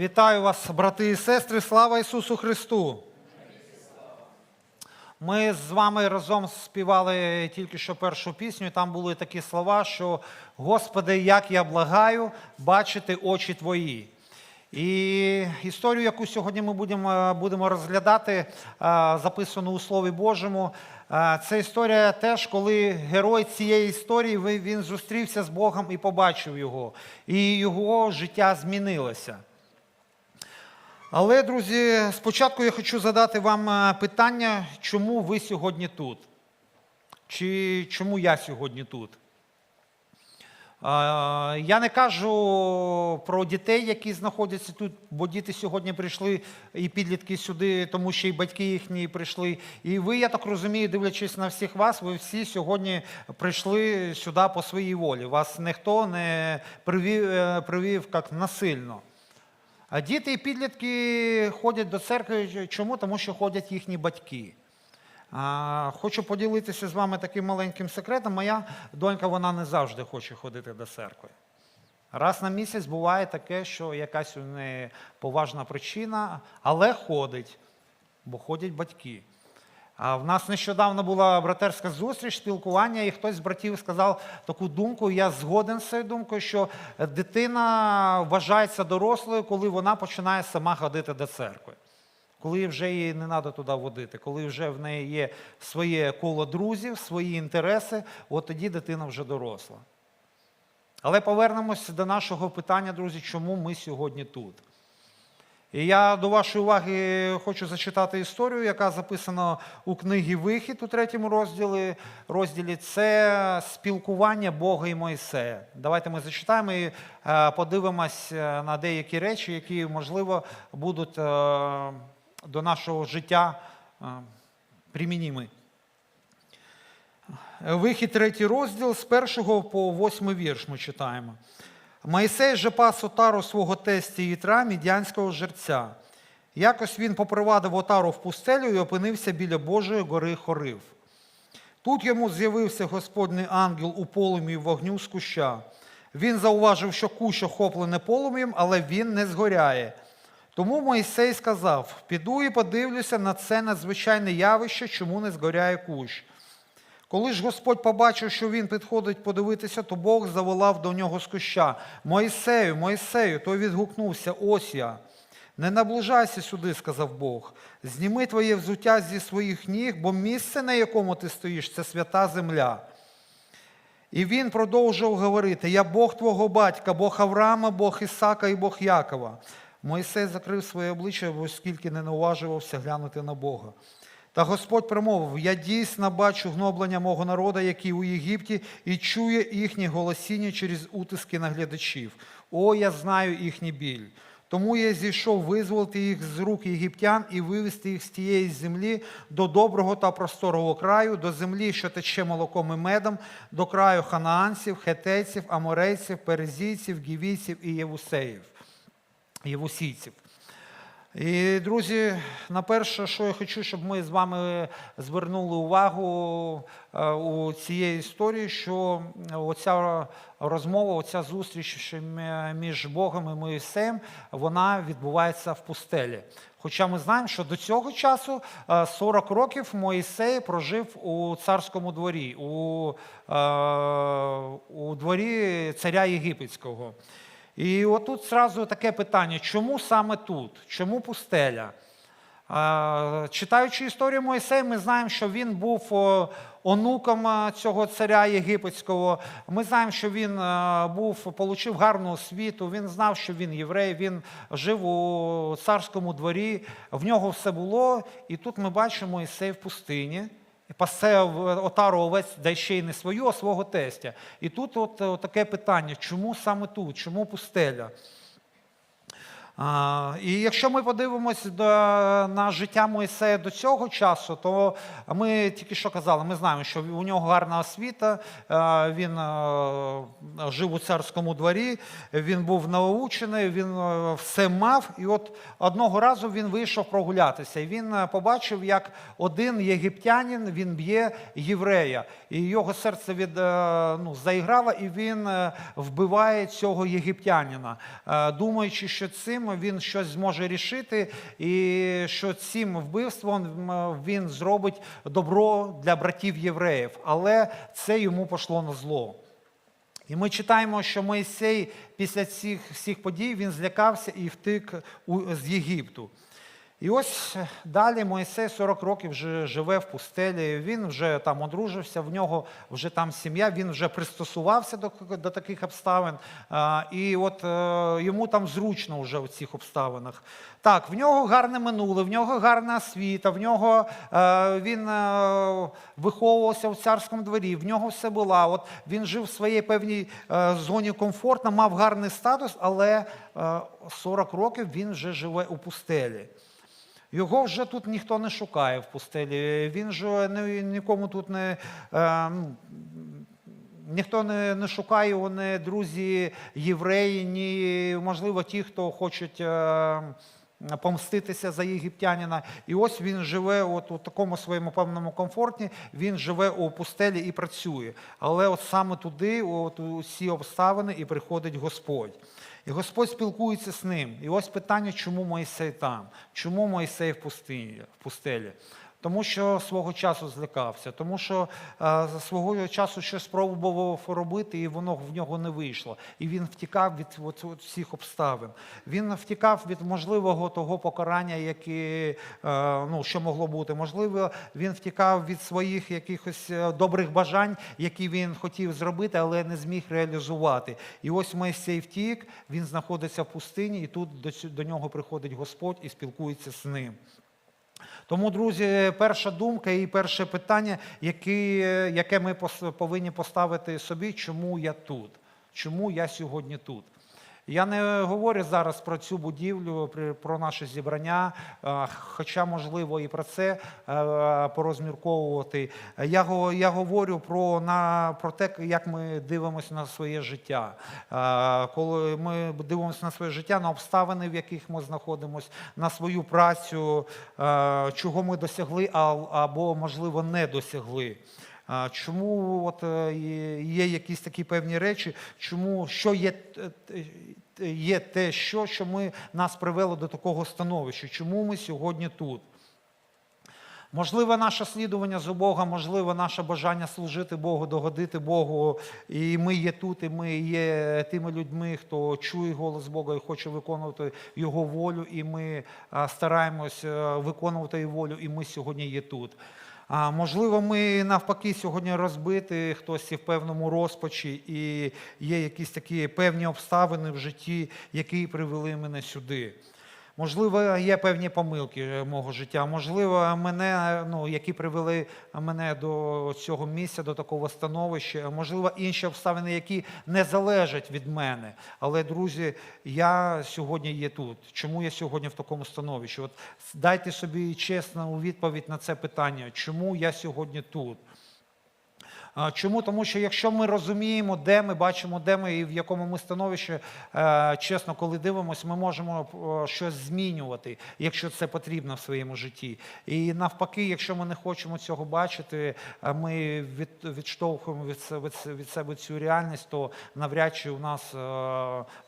Вітаю вас, брати і сестри, слава Ісусу Христу! Ми з вами разом співали тільки що першу пісню, і там були такі слова, що Господи, як я благаю бачити очі Твої. І історію, яку сьогодні ми будемо, будемо розглядати, е, записану у Слові Божому, е, це історія теж, коли герой цієї історії він зустрівся з Богом і побачив його, і його життя змінилося. Але, друзі, спочатку я хочу задати вам е, питання, чому ви сьогодні тут? Чи чому я сьогодні тут? Я не кажу про дітей, які знаходяться тут, бо діти сьогодні прийшли і підлітки сюди, тому що і батьки їхні прийшли. І ви, я так розумію, дивлячись на всіх вас, ви всі сьогодні прийшли сюди по своїй волі. Вас ніхто не привів, е, привів як насильно. А діти і підлітки ходять до церкви. Чому? Тому що ходять їхні батьки. Хочу поділитися з вами таким маленьким секретом. Моя донька вона не завжди хоче ходити до церкви. Раз на місяць буває таке, що якась у неї поважна причина, але ходить, бо ходять батьки. В нас нещодавно була братерська зустріч, спілкування, і хтось з братів сказав таку думку. Я згоден з цією думкою, що дитина вважається дорослою, коли вона починає сама ходити до церкви. Коли вже її не треба туди водити, коли вже в неї є своє коло друзів, свої інтереси, от тоді дитина вже доросла. Але повернемося до нашого питання, друзі, чому ми сьогодні тут. І я до вашої уваги хочу зачитати історію, яка записана у книгі Вихід у третьому розділі. розділі. Це спілкування Бога і Мойсея. Давайте ми зачитаємо і е, подивимось е, на деякі речі, які, можливо, будуть е, до нашого життя примінімі. Вихід третій розділ з першого по восьмий вірш ми читаємо. Моїсей же пас отару свого тесті Ітра, мідянського жерця. Якось він попривадив отару в пустелю і опинився біля Божої гори Хорив. Тут йому з'явився Господній ангел у полум'ї вогню з куща. Він зауважив, що кущ охоплене полум'ям, але він не згоряє. Тому Моїсей сказав: Піду і подивлюся на це надзвичайне явище, чому не згоряє кущ. Коли ж Господь побачив, що він підходить подивитися, то Бог заволав до нього з куща. Моїсею, Моїсею, той відгукнувся, ось я. Не наближайся сюди, сказав Бог. Зніми твоє взуття зі своїх ніг, бо місце, на якому ти стоїш, це свята земля. І він продовжував говорити: Я Бог твого батька, Бог Авраама, Бог Ісака і Бог Якова. Мойсей закрив своє обличчя, оскільки не наважувався глянути на Бога. Та Господь промовив: Я дійсно бачу гноблення мого народу, який у Єгипті, і чує їхнє голосіння через утиски наглядачів. О, я знаю їхній біль. Тому я зійшов визволити їх з рук єгиптян і вивести їх з тієї землі до доброго та просторого краю, до землі, що тече молоком і медом, до краю ханаанців, хетейців, аморейців, перезійців, гівійців і євусеїв, євусійців. І, друзі, на перше, що я хочу, щоб ми з вами звернули увагу е, у цієї історії, що оця розмова, оця зустріч між Богом і Моїсеєм, вона відбувається в пустелі. Хоча ми знаємо, що до цього часу е, 40 років Моїсей прожив у царському дворі, у, е, у дворі царя Єгипетського. І отут зразу таке питання: чому саме тут? Чому пустеля? Читаючи історію Моїсея, ми знаємо, що він був онуком цього царя єгипетського. Ми знаємо, що він був, отримав гарну освіту, він знав, що він єврей, він жив у царському дворі, в нього все було. І тут ми бачимо Моїсей в пустині. Пасе отару овець, да ще й не свою, а свого тестя. І тут от, от таке питання: чому саме тут? Чому пустеля? А, і якщо ми подивимося до, на життя Моїсея до цього часу, то ми тільки що казали, ми знаємо, що у нього гарна освіта, е, він е, жив у царському дворі, він був научений, він е, все мав. І от одного разу він вийшов прогулятися, і він побачив, як один єгиптянин він б'є єврея, і його серце від, ну, заіграло, і він вбиває цього єгиптянина, е, думаючи, що цим він щось зможе рішити, і що цим вбивством він зробить добро для братів євреїв, але це йому пішло на зло. І ми читаємо, що Моїсей після цих всіх подій він злякався і втик з Єгипту. І ось далі Моїсей 40 років вже живе в пустелі. Він вже там одружився, в нього вже там сім'я, він вже пристосувався до, до таких обставин. І от е, йому там зручно вже в цих обставинах. Так, в нього гарне минуле, в нього гарна освіта, в нього е, він е, виховувався в царському дворі, в нього все було. От він жив в своїй певній е, зоні комфортно, мав гарний статус, але е, 40 років він вже живе у пустелі. Його вже тут ніхто не шукає в пустелі. Він же нікому тут не. е, Ніхто не, не шукає не друзі євреї, ні, можливо, ті, хто хочуть е, помститися за єгиптянина. І ось він живе от у такому своєму певному комфорті, він живе у пустелі і працює. Але от саме туди, от у ці обставини, і приходить Господь. І Господь спілкується з ним. І ось питання, чому Моїсей там? Чому Моїсей в пустині, в пустелі? Тому що свого часу злякався, тому що е, за свого часу щось спробував робити, і воно в нього не вийшло. І він втікав від всіх обставин. Він втікав від можливого того покарання, яке, ну, що могло бути. Можливо, він втікав від своїх якихось е, добрих бажань, які він хотів зробити, але не зміг реалізувати. І ось Моїсей втік, він знаходиться в пустині, і тут до, до нього приходить Господь і спілкується з ним. Тому, друзі, перша думка і перше питання, яке, яке ми повинні поставити собі, чому я тут? Чому я сьогодні тут? Я не говорю зараз про цю будівлю, про наше зібрання, хоча можливо і про це е, порозмірковувати. Я, я говорю про, на, про те, як ми дивимося на своє життя. Е, Коли ми дивимося на своє життя, на обставини, в яких ми знаходимося, на свою працю, е, чого ми досягли, або, можливо, не досягли. Чому от е, є- якісь такі певні речі, чому що є, т- т- є те, що, що ми нас привело до такого становища? Чому ми сьогодні тут? Можливо, наше слідування за Бога, можливо, наше бажання служити Богу, догодити Богу. І ми є тут, і ми є тими людьми, хто чує голос Бога і хоче виконувати Його волю, і ми стараємось е, виконувати Його волю, і ми сьогодні є тут. А можливо, ми навпаки сьогодні розбиті, хтось і в певному розпачі, і є якісь такі певні обставини в житті, які привели мене сюди. Можливо, є певні помилки е, мого життя. Можливо, мене, ну, які привели мене до цього місця, до такого становища. Можливо, інші обставини, які не залежать від мене. Але, друзі, я сьогодні є тут. Чому я сьогодні в такому становищі? От дайте собі чесну відповідь на це питання, чому я сьогодні тут. Чому? Тому що якщо ми розуміємо, де ми бачимо, де ми і в якому ми становищі, е, чесно, коли дивимося, ми можемо е, щось змінювати, якщо це потрібно в своєму житті. І навпаки, якщо ми не хочемо цього бачити, ми від, відштовхуємо від, від, від себе цю реальність, то навряд чи у нас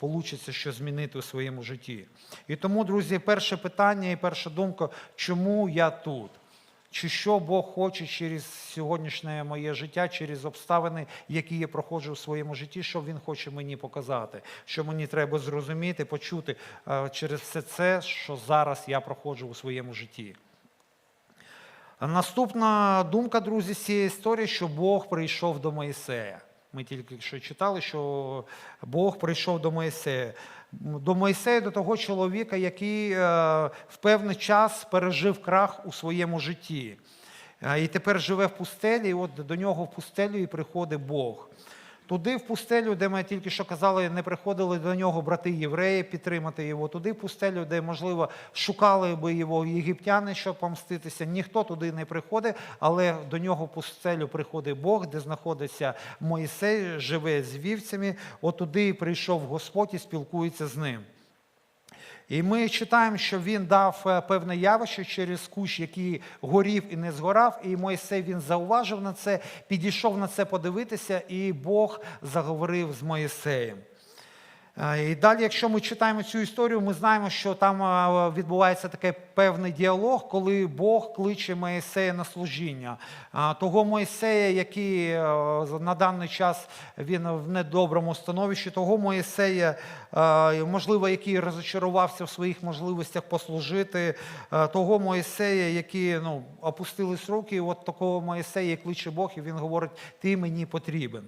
вийде щось змінити у своєму житті. І тому, друзі, перше питання і перша думка, чому я тут? Чи що Бог хоче через сьогоднішнє моє життя, через обставини, які я проходжу в своєму житті, що Він хоче мені показати, що мені треба зрозуміти, почути е, через все це, що зараз я проходжу у своєму житті. Наступна думка, друзі, з цієї історії, що Бог прийшов до Моїсея. Ми тільки що читали, що Бог прийшов до Моїсея. До Мойсея, до того чоловіка, який е, в певний час пережив крах у своєму житті. Е, І тепер живе в пустелі, і от до нього в пустелю і приходить Бог. Туди, в пустелю, де ми тільки що казали, не приходили до нього брати євреї підтримати його. Туди, в пустелю, де, можливо, шукали би його єгиптяни, щоб помститися. Ніхто туди не приходить, але до нього в пустелю приходить Бог, де знаходиться Моїсей, живе з вівцями. От туди прийшов Господь і спілкується з ним. І ми читаємо, що він дав е, певне явище через кущ, який горів і не згорав. І Мойсей він зауважив на це, підійшов на це подивитися, і Бог заговорив з Моїсеєм. Е, І далі, якщо ми читаємо цю історію, ми знаємо, що там е, відбувається такий певний діалог, коли Бог кличе Моїсея на служіння. А Того Моїсея, який е, на даний час він в недоброму становищі, того Моїсея, е, можливо, який розочарувався в своїх можливостях послужити, е, того Моїсея, який ну, опустились руки, от такого Моїсея кличе Бог, і він говорить: Ти мені потрібен.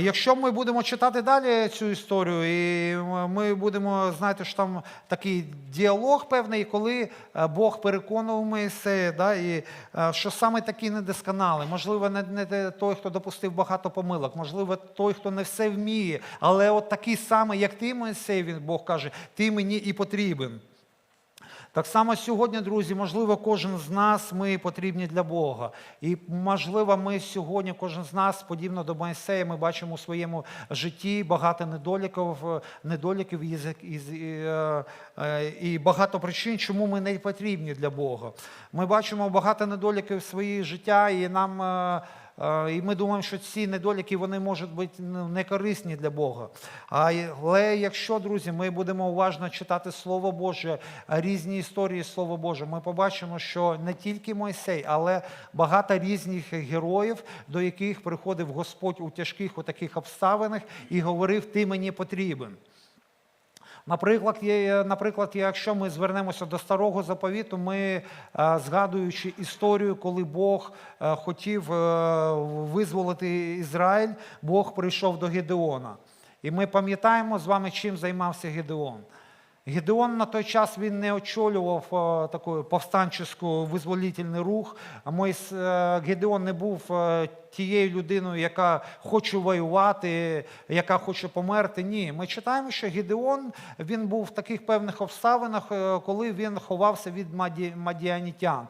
Якщо ми будемо читати далі цю історію, і ми будемо знати, що там такий діалог певний, коли е, Бог переконував Моїсея, да, і е, що саме такий недосконалий, можливо, не, не той, хто допустив багато помилок, можливо, той, хто не все вміє, але от такий самий, як ти, Моїсей, він Бог каже, ти мені і потрібен. Так само сьогодні, друзі, можливо, кожен з нас ми потрібні для Бога. І можливо, ми сьогодні, кожен з нас, подібно до Моїсея, ми бачимо у своєму житті багато недоліків, е, недоліків і, і, е, е, і багато причин, чому ми не потрібні для Бога. Ми бачимо багато недоліків в своїй життя, і нам. І ми думаємо, що ці недоліки вони можуть бути ну, не корисні для Бога. Але якщо, друзі, ми будемо уважно читати Слово Боже, різні історії Слова Боже, ми побачимо, що не тільки Мойсей, але багато різних героїв, до яких приходив Господь у тяжких у таких обставинах і говорив: Ти мені потрібен. Наприклад, є, наприклад, якщо ми звернемося до старого заповіту, ми, е, згадуючи історію, коли Бог е, хотів е, визволити Ізраїль, Бог прийшов до Гедеона. І ми пам'ятаємо з вами, чим займався Гедеон. Гедеон на той час він не очолював е, такий повстанчий визволітельний рух. А Мойс- е, Гедеон не був е, тією людиною, яка хоче воювати, яка хоче померти. Ні, ми читаємо, що Гедеон він був в таких певних обставинах, коли він ховався від маді- мадіанітян.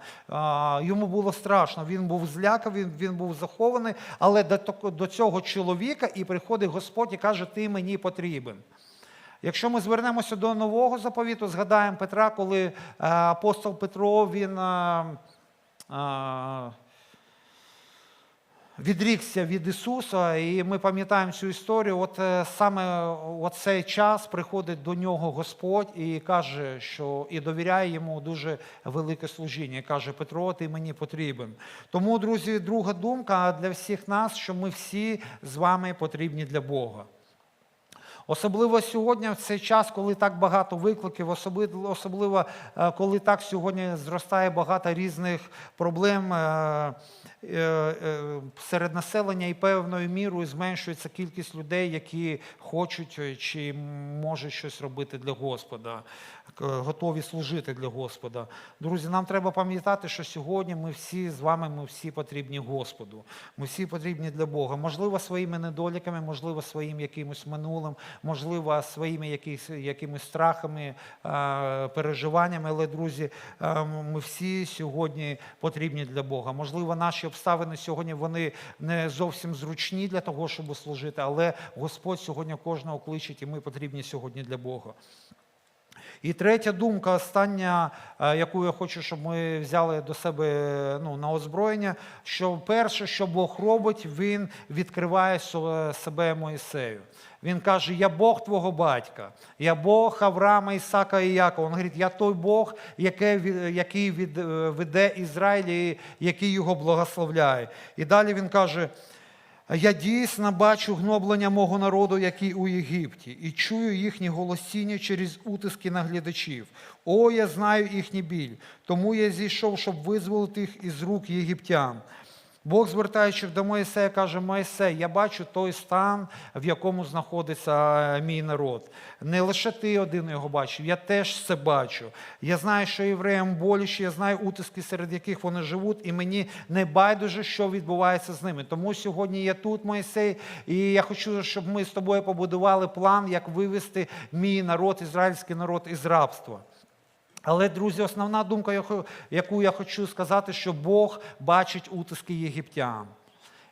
Йому було страшно, він був зляканий, він, він був захований, але до, до цього чоловіка і приходить Господь і каже: Ти мені потрібен. Якщо ми звернемося до нового заповіту, згадаємо Петра, коли е, апостол Петро він е, е, відрікся від Ісуса, і ми пам'ятаємо цю історію. От саме от цей час приходить до нього Господь і каже, що і довіряє йому дуже велике служіння. І каже: Петро, ти мені потрібен. Тому, друзі, друга думка для всіх нас, що ми всі з вами потрібні для Бога. Особливо сьогодні, в цей час, коли так багато викликів, особливо, е, коли так сьогодні зростає багато різних проблем е, серед населення і певною мірою зменшується кількість людей, які хочуть е, чи можуть щось робити для Господа, готові служити для Господа. Друзі, нам треба пам'ятати, що сьогодні ми всі з вами, ми всі потрібні Господу. Ми всі потрібні для Бога. Можливо, своїми недоліками, можливо, своїм якимось минулим, можливо, своїми якісь, якимись страхами, е, переживаннями. Але, друзі, е, ми всі сьогодні потрібні для Бога. Можливо, наші обставини сьогодні вони не зовсім зручні для того, щоб служити, але Господь сьогодні кожного кличить, і ми потрібні сьогодні для Бога. І третя думка, остання, е, яку я хочу, щоб ми взяли до себе ну, на озброєння, що перше, що Бог робить, він відкриває себе Моїсею. Він каже: Я Бог твого батька, я Бог Авраама, Ісака і Якова. Він говорить, я той Бог, який, е, веде Ізраїль і який його благословляє. І далі він каже. Я дійсно бачу гноблення мого народу, який у Єгипті, і чую їхні голосіння через утиски наглядачів. О, я знаю їхній біль, тому я зійшов, щоб визволити їх із рук єгиптян. Бог, звертаючи до Моїсея, каже: Моїсей, я бачу той стан, в якому знаходиться е, мій народ. Не лише ти один його бачив, я теж це бачу. Я знаю, що євреям боляче, я знаю утиски, серед яких вони живуть, і мені не байдуже, що відбувається з ними. Тому сьогодні я тут, Моїсей, і я хочу, щоб ми з тобою побудували план, як вивести мій народ, ізраїльський народ із рабства. Але, друзі, основна думка, яку- я хочу сказати, що Бог бачить утиски єгиптян.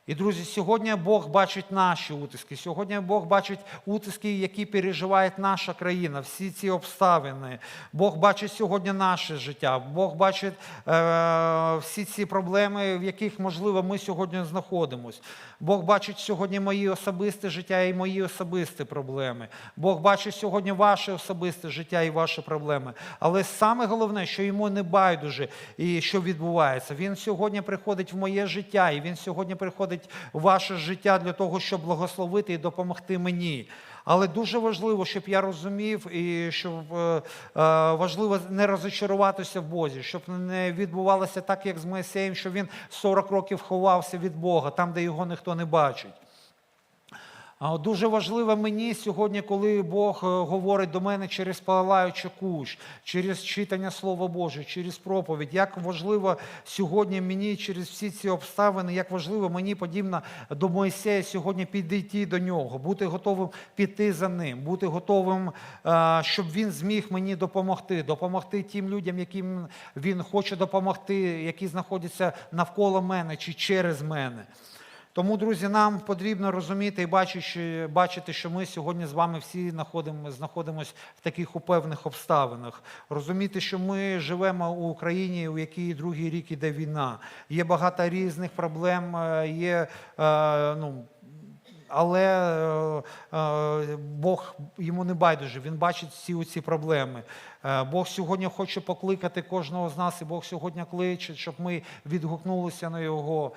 І, друзі, сьогодні Бог бачить наші утиски. Сьогодні Бог бачить утиски, які переживає наша країна, всі ці обставини. Бог бачить сьогодні наше життя. Бог бачить е, всі ці проблеми, в яких, можливо, ми сьогодні знаходимося. Бог бачить сьогодні мої особисте життя і мої особисті проблеми. Бог бачить сьогодні ваше особисте життя і ваші проблеми. Але саме головне, що йому не байдуже і що відбувається. Він сьогодні приходить в моє життя, і він сьогодні приходить в ваше життя для того, щоб благословити і допомогти мені. Але дуже важливо, щоб я розумів, і щоб е, е, важливо не розочаруватися в Бозі, щоб не відбувалося так, як з Моїсеєм, що він 40 років ховався від Бога, там, де його ніхто не бачить. Дуже важливо мені сьогодні, коли Бог е, говорить до мене через палаючу кущ, через читання Слова Боже, через проповідь. Як важливо сьогодні мені через всі ці обставини, як важливо мені подібно до Моїсея сьогодні підійти до нього, бути готовим піти за ним, бути готовим, е, щоб він зміг мені допомогти, допомогти тим людям, яким він хоче допомогти, які знаходяться навколо мене чи через мене. Тому, друзі, нам потрібно розуміти і бачити, що ми сьогодні з вами всі знаходимося в таких упевних обставинах. Розуміти, що ми живемо у Україні, у якій другий рік іде війна. Є багато різних проблем, е, є е, ну, але е, е, Бог йому не байдуже, він бачить всі ці проблеми. Е, Бог сьогодні хоче покликати кожного з нас, і Бог сьогодні кличе, щоб ми відгукнулися на його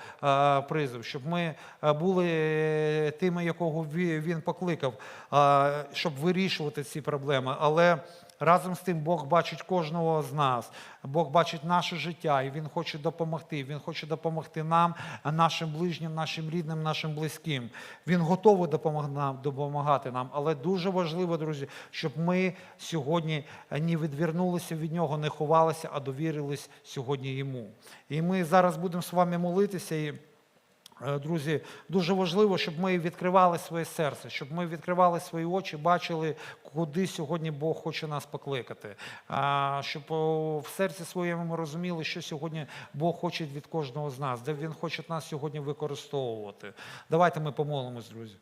призов, щоб ми були тими, якого він покликав, щоб вирішувати ці проблеми. Але Разом з тим Бог бачить кожного з нас. Бог бачить наше життя, і Він хоче допомогти. Він хоче допомогти нам, нашим ближнім, нашим рідним, нашим близьким. Він готовий допомагати нам. Але дуже важливо, друзі, щоб ми сьогодні не відвернулися від нього, не ховалися, а довірились сьогодні йому. І ми зараз будемо з вами молитися. І Друзі, дуже важливо, щоб ми відкривали своє серце, щоб ми відкривали свої очі, бачили, куди сьогодні Бог хоче нас покликати. Щоб в серці своєму ми розуміли, що сьогодні Бог хоче від кожного з нас, де Він хоче нас сьогодні використовувати. Давайте ми помолимось, друзі.